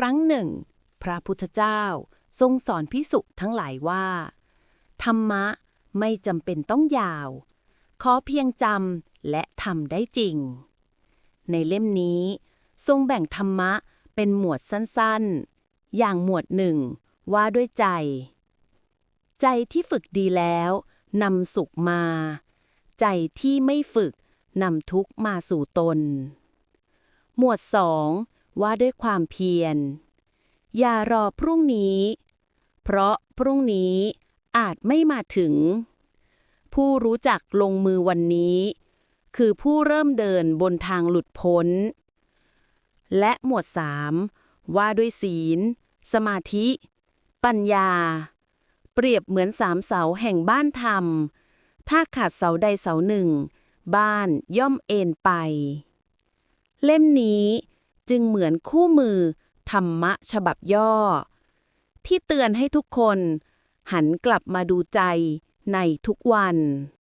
ครั้งหนึ่ง พระพุทธเจ้าทรงสอนพิสุทั้งหลายว่า ธรรมะไม่จำเป็นต้องยาว ขอเพียงจำและทำได้จริง ในเล่มนี้ ทรงแบ่งธรรมะเป็นหมวดสั้นๆ อย่างหมวดหนึ่งว่าด้วยใจ ใจที่ฝึกดีแล้วนำสุขมา ใจที่ไม่ฝึกนำทุกมาสู่ตน หมวดสอง ว่าด้วยความเพียร อย่ารอพรุ่งนี้ เพราะพรุ่งนี้อาจไม่มาถึง ผู้รู้จักลงมือวันนี้ คือผู้เริ่มเดินบนทางหลุดพ้น และหมวดสามว่าด้วยศีล สมาธิ ปัญญา เปรียบเหมือนสามเสาแห่งบ้านธรรม ถ้าขาดเสาใดเสาหนึ่ง บ้านย่อมเอ็นไป เล่มนี้ จึงเหมือนคู่มือ ธรรมะฉบับย่อ ที่เตือนให้ทุกคน หันกลับมาดูใจในทุกวัน